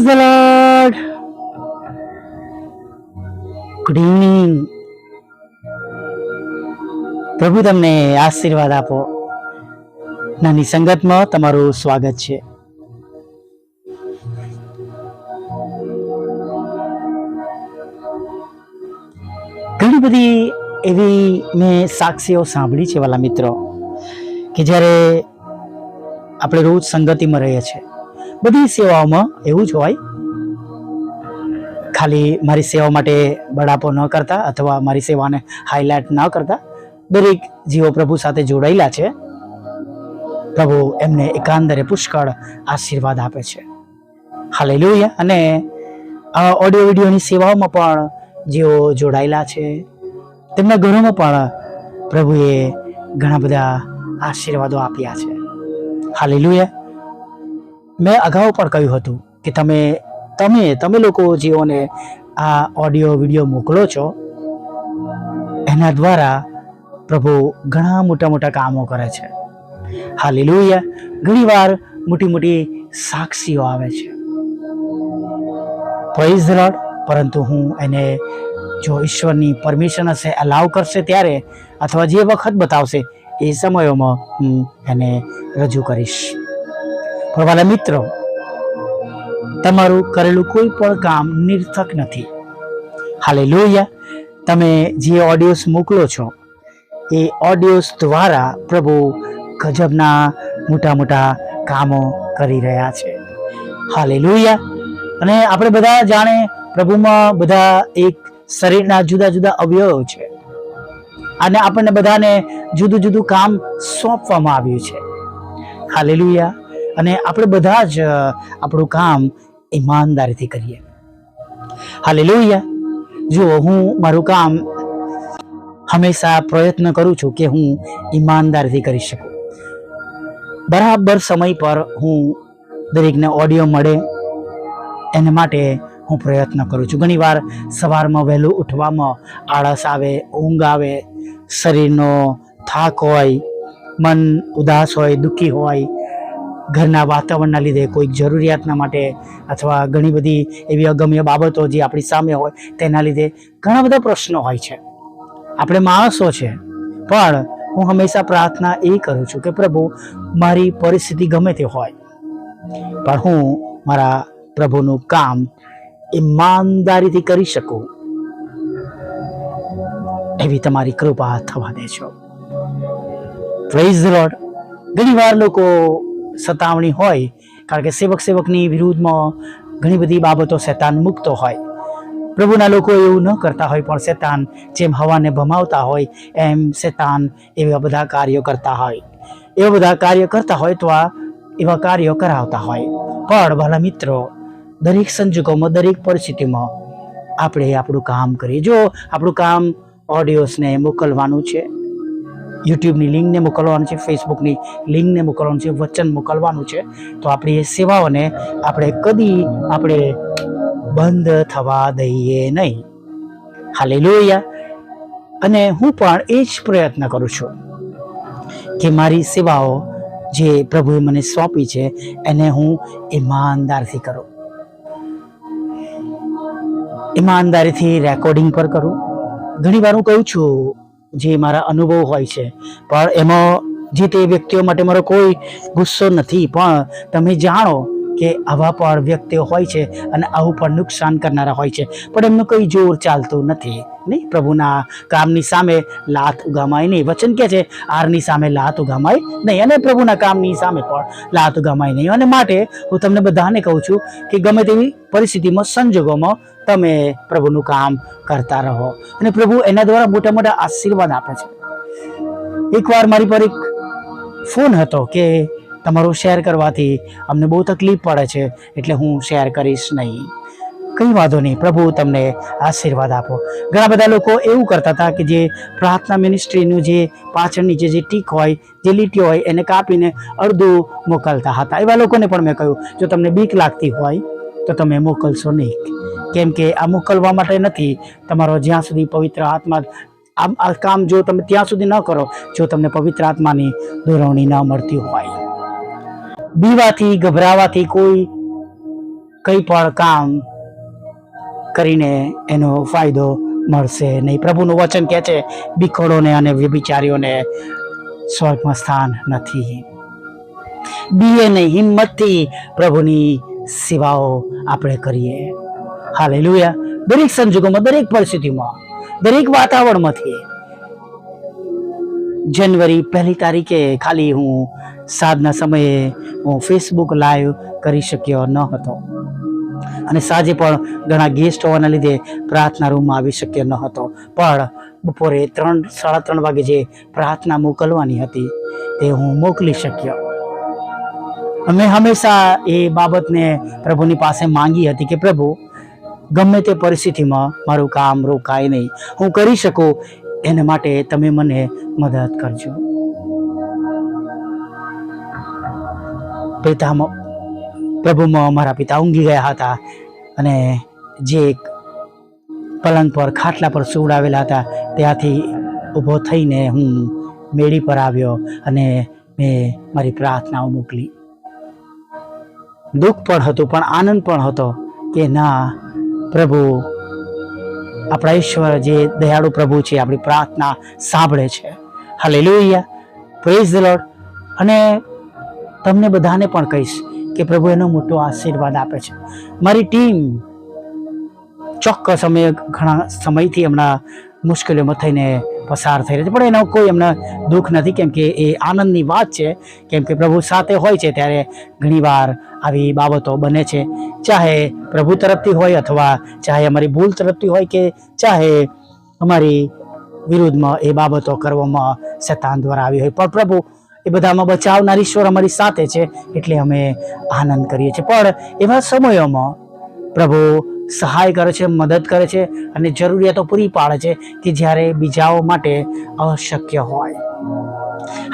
Praise the lord good evening પ્રભુ, તમને આશીર્વાદ આપો. નાની સંગતમાં તમારું સ્વાગત છે. ઘણી બધી એવી મેં સાક્ષીઓ સાંભળી છે વાલા મિત્રો, કે જ્યારે આપણે રોજ સંગતિમાં રહીએ છીએ બધી સેવાઓમાં એવું જ હોય. ખાલી મારી સેવા માટે બડાપો ન કરતા અથવા મારી સેવાને હાઇલાઇટ ન કરતા. દરેક જીવો પ્રભુ સાથે જોડાયેલા છે. પ્રભુ એમને એકાંદરે પુષ્કળ આશીર્વાદ આપે છે. હાલેલુયા અને આ ઓડિયો વિડીયોની સેવાઓમાં પણ જેઓ જોડાયેલા છે. તેમના ઘરોમાં પણ પ્રભુએ ઘણા બધા આશીર્વાદો આપ્યા છે. હાલેલુયા મેં અગાઉ પણ કહ્યું હતું કે તમે તમે તમે લોકો જેઓને આ ઓડિયો, વીડિયો મોકલો છો, એના દ્વારા પ્રભુ ઘણા મોટા મોટા કામો કરે છે. હા લીલુયા ઘણીવાર મોટી મોટી સાક્ષીઓ આવે છે. પ્રેઝ ધ પરંતુ હું એને જો ઈશ્વરની પરમિશન હશે અલાવ કરશે ત્યારે અથવા જે વખત બતાવશે, એ સમયોમાં હું એને રજૂ કરીશ. પણ મિત્રો, તમારું કરેલું કોઈ પણ કામ નિર્થક નથી. હાલે તમે જે ઓડિયોસ મોકલો છો, એ ઓડિયોસ દ્વારા પ્રભુ ગજબના મોટા મોટા કામો કરી રહ્યા છે. હાલે અને આપણે બધા જાણે પ્રભુમાં બધા એક શરીરના જુદા જુદા અવયવો છે. અને આપણને બધાને જુદું જુદું કામ સોંપવામાં આવ્યું છે. હાલેલુયા. અને આપણે બધા જ આપણું કામ ઈમાનદારીથી કરીએ. હાલેલુયા. જુઓ, હું મારું કામ હંમેશા પ્રયત્ન કરું છું કે હું ઈમાનદારીથી કરી શકું. બરાબર સમય પર હું દરેકને ઓડિયો મળે, એના માટે હું પ્રયત્ન કરું છું. ઘણીવાર સવારમાં વહેલું ઉઠવામાં આળસ આવે, ઊંઘ આવે, શરીરનો થાક હોય, મન ઉદાસ હોય, દુઃખી હોય ઘરના વાતાવરણના લીધે કોઈક જરૂરિયાતના માટે અથવા ઘણી બધી એવી અગમ્ય બાબતો જે આપણી સામે હોય તેના લીધે ઘણા બધા પ્રશ્નો હોય છે. આપણે માણસો છે, પણ હું હંમેશા પ્રાર્થના એ કરું છું કે પ્રભુ, મારી પરિસ્થિતિ ગમે તે હોય, પણ હું મારા પ્રભુનું કામ ઈમાનદારીથી કરી શકું. એવી તમારી કૃપા થવા દેજો પ્રેઝ લોર્ડ ઘણીવાર લોકો સતાવણી હોય, કારણ કે સેવક સેવકની વિરુદ્ધમાં ઘણી બધી બાબતો શેતાન મૂકતો હોય. પ્રભુના લોકો એવું ન કરતા હોય, પણ શેતાન જેમ હવાને ભમાવતા હોય, એમ શેતાન એવા બધા કાર્યો કરતા હોય. એવા બધા કાર્ય કરતા હોય તો આ એવા કાર્યો કરાવતા હોય. પણ ભલા મિત્રો, દરેક સંજોગોમાં, દરેક પરિસ્થિતિમાં આપણે આપણું કામ કરીએ. જો આપણું કામ ઓડિયોસને મોકલવાનું છે યુટ્યુબની લિંકને મોકલવાનું છે, ફેસબુકની લિંકને મોકલવાનું છે, વચન મોકલવાનું છે. તો આપણી એ સેવાઓને આપણે કદી આપણે બંધ થવા દઈએ નહીં. હાલે લોહિયા અને હું પણ એ જ પ્રયત્ન કરું છું કે મારી સેવાઓ જે પ્રભુએ મને સોંપી છે, એને હું ઈમાનદારથી કરું. ઈમાનદારીથી રેકોર્ડિંગ પર કરું. ઘણી વાર હું કહું છું જે મારા અનુભવ હોય છે. પણ એમાં જે તે વ્યક્તિઓ માટે મારો કોઈ ગુસ્સો નથી. પણ તમે જાણો કે આવા પણ વ્યક્તિઓ હોય છે અને આવું પણ નુકસાન કરનારા હોય છે. પણ એમનું કંઈ જોર ચાલતું નથી, નહીં? પ્રભુના કામની સામે લાત ઉગામાય નહીં. વચન કે છે આરની સામે લાત ઉગામાય નહીં અને પ્રભુના કામની સામે પણ લાત ઉગામાય નહીં. અને માટે હું તમને બધાને કહું છું કે ગમે તેવી પરિસ્થિતિમાં, સંજોગોમાં તમે પ્રભુનું કામ કરતા રહો. અને પ્રભુ એના દ્વારા મોટા મોટા આશીર્વાદ આપે છે. એકવાર મારી પર એક ફોન હતો કે તમારું શેર કરવાથી અમને બહુ તકલીફ પડે છે, એટલે હું શેર કરીશ નહીં. કંઈ વાંધો નહીં, પ્રભુ તમને આશીર્વાદ આપો. ઘણા બધા લોકો એવું કરતા હતા કે જે પ્રાર્થના મિનિસ્ટ્રીનું જે પાછળની જે જે ટીક હોય, જે લીટી હોય, એને કાપીને અડધું મોકલતા હતા. એવા લોકોને પણ મેં કહ્યું, જો તમને બીક લાગતી હોય, તો તમે મોકલશો નહીં. કેમ કે આ મોકલવા માટે નથી, તમારો જ્યાં સુધી પવિત્ર આત્મા આ કામ જો તમે ત્યાં સુધી ન કરો, જો તમને પવિત્ર આત્માની દોરવણી ન મળતી હોય. બીવાથી, ગભરાવાથી કોઈ કંઈ પણ કામ કરીને એનો ફાયદો મળશે નહીં. પ્રભુનું વચન કહે છે બીખોડોને અને વ્યભિચારીઓને સ્વર્ગમાં સ્થાન નથી. બીએ નહીં, હિંમતથી પ્રભુની સેવાઓ આપણે કરીએ. હાલેલુયા. દરેક સંજોગોમાં, દરેક પરિસ્થિતિમાં, દરેક વાતાવરણમાંથી જાન્યુઆરી પહેલી તારીખે ખાલી હું સાંજના સમયે હું ફેસબુક લાઈવ કરી શક્યો ન હતો અને સાંજે પણ ઘણા ગેસ્ટ હોવાના લીધે પ્રાર્થના રૂમમાં આવી શક્યો ન હતો. પણ બપોરે ત્રણ, સાડા ત્રણ વાગે જે પ્રાર્થના મોકલવાની હતી, તે હું મોકલી શક્યો. અમે હંમેશા એ બાબતને પ્રભુની પાસે માંગી હતી કે પ્રભુ, ગમે તે પરિસ્થિતિમાં મારું કામ રોકાય નહીં. હું કરી શકું એને માટે તમે મને મદદ કરજો. પિતામાં, પ્રભુમાં મારા પિતા ઊંઘી ગયા હતા અને જે પલંગ પર ખાટલા પર સુવડાવેલા હતા, ત્યાંથી ઊભો થઈને હું મેળી પર આવ્યો અને મેં મારી પ્રાર્થનાઓ મોકલી. દુઃખ પણ હતું, પણ આનંદ પણ હતો કે ના, પ્રભુ આપણા ઈશ્વર જે દયાળુ પ્રભુ છે, આપણી પ્રાર્થના સાંભળે છે. હાલેલુયા પ્રેઝ ધ લોર્ડ અને તમને બધાને પણ કહીશ કે પ્રભુ એનો મોટો આશીર્વાદ આપે છે. મારી ટીમ ચોક્કસ અમે ઘણા સમયથી હમણાં મુશ્કેલીઓમાં થઈને પસાર થઈ રહ્યો છે. પણ એનો કોઈ એમને દુઃખ નથી, કેમ કે એ આનંદની વાત છે. કેમ કે પ્રભુ સાથે હોય છે, ત્યારે ઘણીવાર આવી બાબતો બને છે. ચાહે પ્રભુ તરફથી હોય અથવા ચાહે અમારી ભૂલ તરફથી હોય કે ચાહે અમારી વિરુદ્ધમાં એ બાબતો કરવામાં શેતાન દ્વારા આવી હોય. પણ પ્રભુ એ બધામાં બચાવનાર ઈશ્વર અમારી સાથે છે, એટલે અમે આનંદ કરીએ છીએ. પણ એવા સમયોમાં પ્રભુ સહાય કરે છે, મદદ કરે છે અને જરૂરિયાતો પૂરી પાડે છે કે જ્યારે બીજાઓ માટે અશક્ય હોય.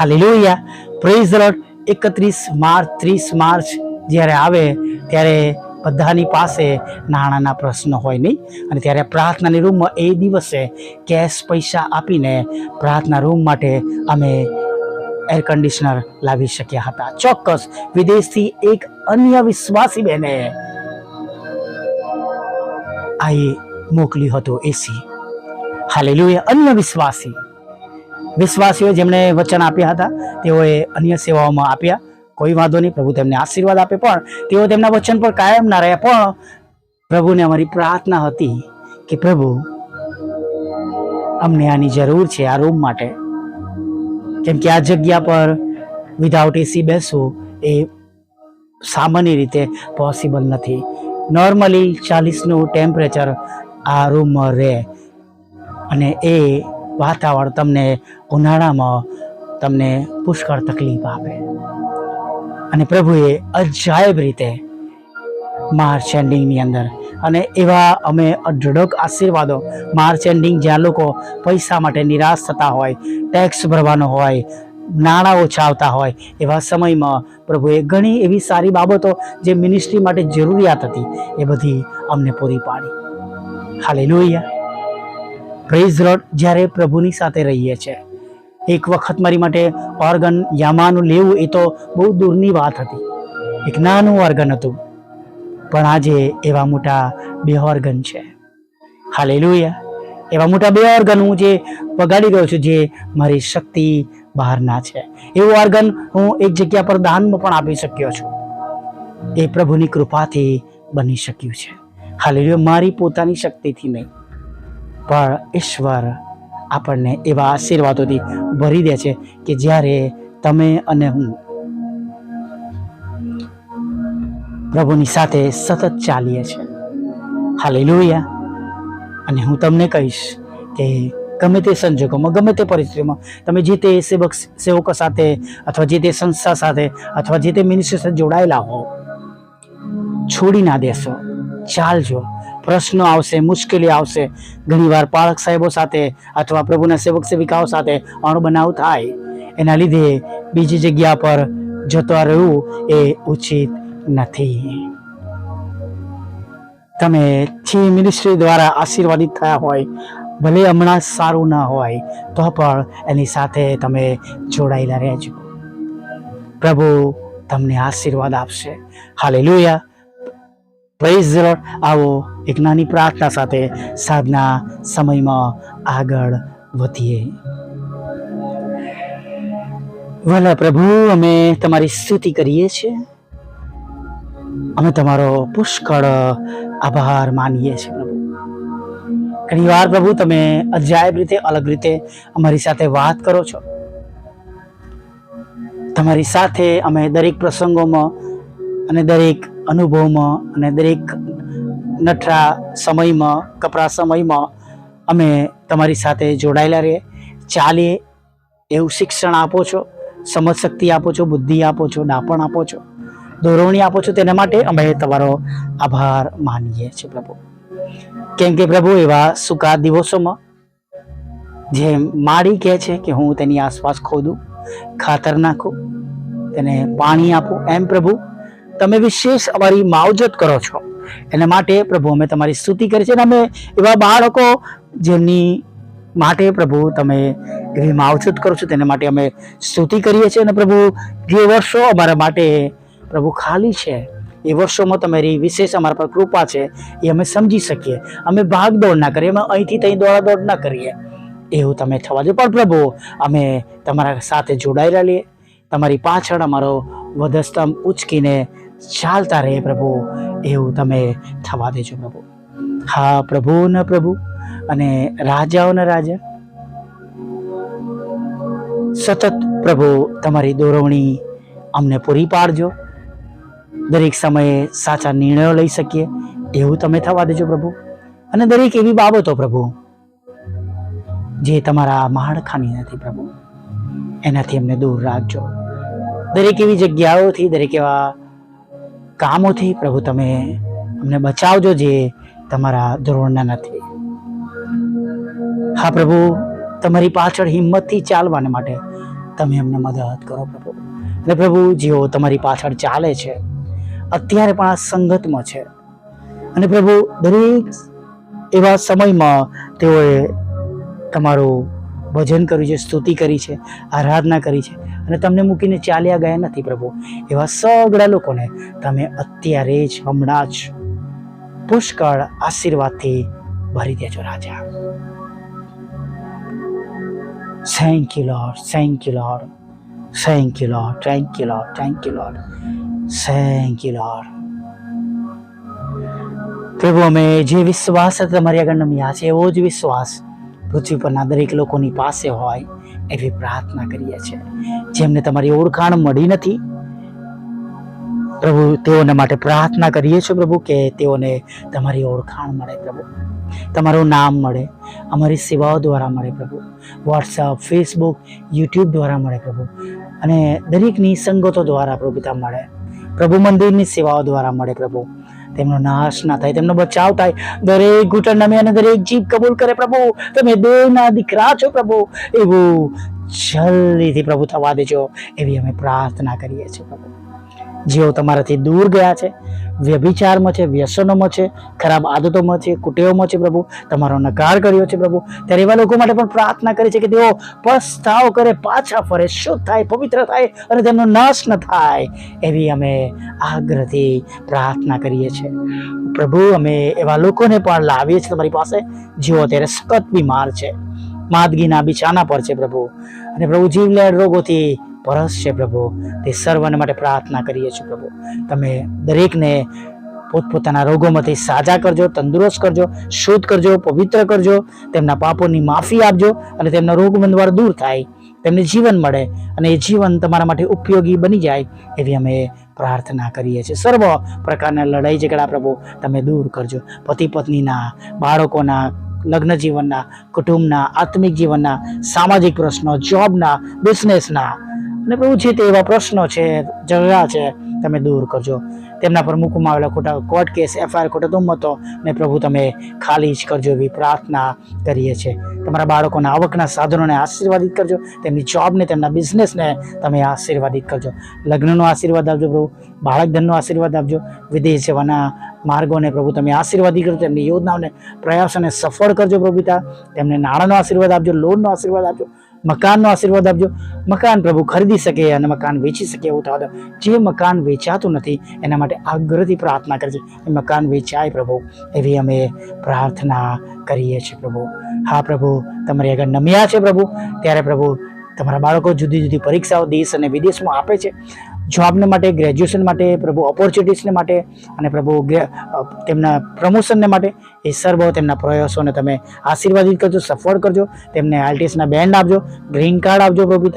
હાલેલુયા. પ્રેઝ ધ એકત્રીસ માર્ચ, ત્રીસ માર્ચ જ્યારે આવે ત્યારે બધાની પાસે નાણાંના પ્રશ્નો હોય નહીં. અને ત્યારે પ્રાર્થનાની રૂમમાં એ દિવસે કેશ પૈસા આપીને પ્રાર્થના રૂમ માટે અમે એર કન્ડિશનર લાવી શક્યા હતા. ચોક્કસ વિદેશથી એક અન્ય વિશ્વાસી બેને આ એ મોકલ્યું હતું એસી. હાલેલુયા. અન્ય વિશ્વાસી. વિશ્વાસીઓ જેમણે વચન આપ્યા હતા, તેઓએ અન્ય સેવાઓમાં આપ્યા. કોઈ વાંધો નહીં, પ્રભુ તેમને આશીર્વાદ આપે, પણ તેઓ તેમના વચન પર કાયમ ના રહ્યા. પણ પ્રભુને અમારી પ્રાર્થના હતી કે પ્રભુ, અમને આની જરૂર છે આ રૂમ માટે. કેમ કે આ જગ્યા પર વિધાઉટ એસી બેસવું એ સામાન્ય રીતે પોસિબલ નથી. નોર્મલી ચાલીસનું ટેમ્પરેચર આ રૂમમાં રહે. અને એ વાતાવરણ તમને ઉનાળામાં તમને પુષ્કળ તકલીફ આપે. અને પ્રભુએ અજાયબ રીતે માર્ચ એન્ડિંગની અંદર. અને એવા અમે અઢળક આશીર્વાદો માર્ચ એન્ડિંગ જ્યાં લોકો પૈસા માટે નિરાશ થતા હોય ટેક્સ ભરવાનો હોય નાણાં ઓછા આવતા હોય એવા સમયમાં પ્રભુએ ઘણી એવી સારી બાબતો જે મિનિસ્ટ્રી માટે જરૂરિયાત હતી એ બધી અમને પૂરી પાડી. હાલે લોહિયા પ્રેઝ રોડ જ્યારે પ્રભુની સાથે રહીએ છીએ, એક વખત મારી માટે ઓર્ગન યામાનું લેવું એ તો બહુ દૂરની વાત હતી. એક નાનું ઓર્ગન હતું, પણ આજે એવા મોટા બે ઓર્ગન છે. હાલે એવા મોટા બે ઓર્ગન હું જે વગાડી ગયો છું, જે મારી શક્તિ બહારના છે. એવું ઓર્ગન હું એક જગ્યા પર દાનમાં પણ આપી શક્યો છું. એ પ્રભુની કૃપાથી બની શક્યું છે. હાલે મારી પોતાની શક્તિથી નહીં. પણ ઈશ્વર આપણને એવા આશીર્વાદોથી ભરી દે છે કે જ્યારે તમે અને હું પ્રભુની સાથે સતત ચાલીએ છીએ. હાલેલુયા. અને હું તમને કહીશ કે ગમે તે સંજોગોમાં, ગમે તે પરિસ્થિતિમાં, તમે જે તે સેવક સેવકો સાથે અથવા જે તે સંસ્થા સાથે અથવા જે તે મિનિસ્ટ્રી સાથે જોડાયેલા હો, છોડી ના દેશો. ચાલજો. પ્રશ્નો આવશે, મુશ્કેલી આવશે. ઘણીવાર પાળક સાહેબો સાથે અથવા પ્રભુના સેવક સેવિકાઓ સાથે અણબનાવ થાય. એના લીધે બીજી જગ્યા પર જતો રહેવું એ ઉચિત નથી. તમે જે મિનિસ્ટ્રી દ્વારા આશીર્વાદિત થયા હોય ભલે હમણાં સારું ના હોય, તો પણ એની સાથે તમે જોડાયેલા રહેજો. પ્રભુ તમને આશીર્વાદ આપશે. હાલે પ્રેઝ લોર્ડ આવો એક નાની પ્રાર્થના સાથે સાધના સમયમાં આગળ વધીએ. ભલા પ્રભુ, અમે તમારી સ્તુતિ કરીએ છીએ. અમે તમારો પુષ્કળ આભાર માનીએ છીએ પ્રભુ. ઘણી વાર પ્રભુ, તમે અજાયબ રીતે, અલગ રીતે અમારી સાથે વાત કરો છો. તમારી સાથે અમે દરેક પ્રસંગોમાં અને દરેક અનુભવમાં અને દરેક નઠરા સમયમાં, કપરા સમયમાં અમે તમારી સાથે જોડાયેલા રહીએ. ચાલીએ એવું શિક્ષણ આપો છો, સમજ શક્તિ આપો છો, બુદ્ધિ આપો છો, ડાપણ આપો છો દોરવણી આપો છો, તેના માટે અમે તમારો આભાર માનીએ છીએ પ્રભુ. કેમ કે પ્રભુ, એવા સુકા દિવસોમાં જેમ માળી કહે છે કે હું તેની આસપાસ ખોદું, ખાતર નાખું, તેને પાણી આપું. એમ પ્રભુ, તમે વિશેષ અમારી માવજત કરો છો. એના માટે પ્રભુ, અમે તમારી સ્તુતિ કરી છે અને અમે એવા બાળકો જેમની માટે પ્રભુ, તમે એવી માવજત કરો છો, તેના માટે અમે સ્તુતિ કરીએ છીએ. અને પ્રભુ, જે વર્ષો અમારા માટે પ્રભુ ખાલી છે એ વર્ષોમાં તમારી વિશેષ અમારા પર કૃપા છે, એ અમે સમજી શકીએ. અમે ભાગ દોડ ના કરીએ, અમે અહીંથી ત્યાં દોડા દોડ ના કરીએ. એવું તમે થવા દો. પણ પ્રભુ, અમે તમારા સાથે જોડાયેલા રહીએ. તમારી પાછળ અમારો વધસ્તંભ ઉચકીને ચાલતા રહે પ્રભુ. એવું તમે થવા દેજો પ્રભુ. હા, પ્રભુ ન પ્રભુ, અને રાજાઓના રાજા. સતત પ્રભુ તમારી દોરવણી અમને પૂરી પાડજો. દરેક સમયે સાચા નિર્ણયો લઈ શકીએ. એવું તમે થવા દેજો પ્રભુ. અને દરેક એવી બાબતો પ્રભુ, જે તમારા માળખાની નથી પ્રભુ. એનાથી અમને દૂર રાખજો. દરેક એવી જગ્યાઓથી, દરેક એવા કામોથી પ્રભુ તમે અમને બચાવજો જે તમારા ધોરણના નથી. હા પ્રભુ, તમારી પાછળ હિંમતથી ચાલવાને માટે તમે અમને મદદ કરો પ્રભુ. અને પ્રભુ, જેઓ તમારી પાછળ ચાલે છે અત્યારે પણ આ સંગતમાં છે. અને પ્રભુ, દરેક એવા સમયમાં તેઓએ તમારું ભજન કર્યું છે, સ્તુતિ કરી છે, આરાધના કરી છે અને તમને મૂકીને ચાલ્યા ગયા નથી પ્રભુ. એવા સગડા લોકોને તમે અત્યારે જ હમણાં જ પુષ્કળ આશીર્વાદથી ભરી દેજો રાજા. Thank you lord thank you lord thank you lord thank you lord thank you lord thank you lord પ્રભુ, અમે જે વિશ્વાસ તમારી આગળ નમ્યા છે એવો જ વિશ્વાસ પૃથ્વી પરના દરેક લોકોની પાસે હોય એવી પ્રાર્થના કરીએ છીએ. જેમને તમારી ઓળખાણ મળી નથી, પ્રભુ, તેઓને માટે પ્રાર્થના કરીએ છીએ પ્રભુ કે તેઓને તમારી ઓળખાણ મળે પ્રભુ. તમારું નામ મળે, અમારી સેવાઓ દ્વારા મળે પ્રભુ. વોટ્સઅપ ફેસબુક યુટ્યુબ દ્વારા મળે પ્રભુ. અને દરેકની સંગતો દ્વારા પ્રભુ પિતા મળે. પ્રભુ મંદિરની સેવાઓ દ્વારા મળે પ્રભુ. તેમનો નાશ ના થાય, તેમનો બચાવ થાય. દરેક ઘૂંટણ નમે અને દરેક જીભ કબૂલ કરે પ્રભુ. તમે દેવના દીકરા છો પ્રભુ. એવું જલ્દીથી પ્રભુ થવા દેજો. એવી અમે પ્રાર્થના કરીએ છીએ પ્રભુ. જેઓ તમારાથી દૂર ગયા છે વ્યભિચારમાં છે, વ્યસનોમાં છે, ખરાબ આદતોમાં છે, કુટેવોમાં છે પ્રભુ. તમારો નકાર કર્યો છે પ્રભુ. ત્યારે એવા લોકો માટે પણ પ્રાર્થના કરી છે કે તેઓ પસ્તાવ કરે, પાછા ફરે, શુદ્ધ થાય, પવિત્ર થાય અને તેમનો નાશ ન થાય એવી અમે આગ્રહથી પ્રાર્થના કરીએ છીએ. પ્રભુ, અમે એવા લોકોને પણ લાવીએ છીએ તમારી પાસે, જેઓ અત્યારે સખત બીમાર છે. માદગીના બિછાના પર છે પ્રભુ. અને પ્રભુ, જીવલેણ રોગોથી પરસ છે પ્રભુ. તે સર્વને માટે પ્રાર્થના કરીએ છીએ પ્રભુ. તમે દરેકને પોતપોતાના રોગોમાંથી સાજા કરજો, તંદુરસ્ત કરજો, શુદ્ધ કરજો, પવિત્ર કરજો, તેમના પાપોની માફી આપજો અને તેમના રોગ બંધવાર દૂર થાય. તેમને જીવન મળે અને એ જીવન તમારા માટે ઉપયોગી બની જાય એવી અમે પ્રાર્થના કરીએ છીએ. સર્વ પ્રકારના લડાઈ ઝઘડા પ્રભુ તમે દૂર કરજો. પતિ પત્નીના, બાળકોના, લગ્ન જીવનના, કુટુંબના, આત્મિક જીવનના, સામાજિક પ્રશ્નો, જોબના બિઝનેસના અને પ્રભુ જે તે એવા પ્રશ્નો છે, ઝઘડા છે, તમે દૂર કરજો. તેમના પર મૂકવામાં આવેલા ખોટા કોર્ટ કેસ એફઆઈઆર ખોટા તુમતો ને પ્રભુ તમે ખાલી જ કરજો એવી પ્રાર્થના કરીએ છીએ. તમારા બાળકોના આવકના સાધનોને આશીર્વાદિત કરજો. તેમની જોબને તેમના બિઝનેસને તમે આશીર્વાદિત કરજો. લગ્નનો આશીર્વાદ આપજો પ્રભુ. બાળક ધનનો આશીર્વાદ આપજો. વિદેશ જવાના માર્ગોને પ્રભુ તમે આશીર્વાદી કરજો. તેમની યોજનાઓને, પ્રયાસોને સફળ કરજો પ્રભુતા તેમને નાણાંનો આશીર્વાદ આપજો લોનનો આશીર્વાદ આપજો. મકાનનો આશીર્વાદ આપજો. મકાન પ્રભુ ખરીદી શકે અને મકાન વેચી શકે એવું થવા દો. જે મકાન વેચાતું નથી, એના માટે આગ્રહથી પ્રાર્થના કરજે. મકાન વેચાય પ્રભુ, એવી અમે પ્રાર્થના કરીએ છીએ પ્રભુ. હા પ્રભુ, તમારી આગળ નમ્યા છે પ્રભુ. ત્યારે પ્રભુ, તમારા બાળકો જુદી જુદી પરીક્ષાઓ દેશ અને વિદેશમાં આપે છે. જોબને માટે ગ્રેજ્યુએશન માટે, પ્રભુ ઓપોર્ચ્યુનિટીઝને માટે અને પ્રભુ તેમના પ્રમોશનને માટે, એ સર્વ તેમના પ્રયાસોને તમે આશીર્વાદિત કરજો, સફળ કરજો. તેમને આઈટીએસના બેન્ડ આપજો ગ્રીન કાર્ડ આપજો પ્રભુ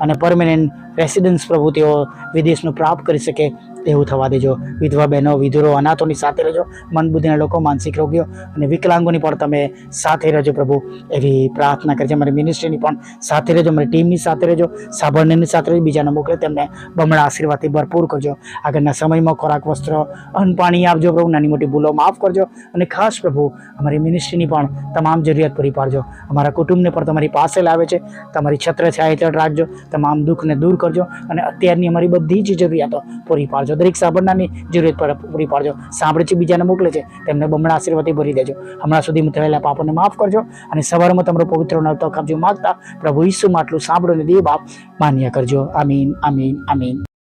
અને પરમેનન્ટ રેસિડન્સ પ્રભુ તેઓ વિદેશનું પ્રાપ્ત કરી શકે. એવું થવા દેજો. વિધવા બહેનો, વિધુરો, અનાથોની સાથે રહેજો. મનબુદ્ધિના લોકો, માનસિક રોગીઓ અને વિકલાંગોની પણ તમે સાથે રહેજો પ્રભુ. એવી પ્રાર્થના કરી છે અમારી મિનિસ્ટ્રીની પણ સાથે રહેજો. અમારી ટીમની સાથે રહેજો. સાંભળનારની સાથે રહેજો. બીજાને મોકલે તેમને બમણા આશીર્વાદથી ભરપૂર કરજો. આગળના સમયમાં ખોરાક, વસ્ત્ર, અન્ન આપજો પ્રભુ. નાની મોટી ભૂલો માફ કરજો. અને ખાસ પ્રભુ, અમારી મિનિસ્ટ્રીની પણ તમામ જરૂરિયાત પૂરી પાડજો. અમારા કુટુંબને પણ તમારી પાસે લાવે છે. તમારી છત્ર છાયા હેઠળ રાખજો. તમામ દુઃખને દૂર કરજો. અને અત્યારની અમારી બધી જ જરૂરિયાતો પૂરી પાડજો. દરેક સાંભળનારની જરૂરિયાત પૂરી પાડજો. સાંભળે છે બીજાને મોકલે છે, તેમને બમણા આશીર્વાદથી ભરી દેજો. હમણાં સુધી થયેલા પાપોને માફ કરજો અને સવારમાં તમારો પવિત્ર નવતો કાપજો. માગતા પ્રભુ ઈસુમાં આટલું સાંભળો અને દેવ બાપ માન્ય કરજો. આમીન આમીન આમીન.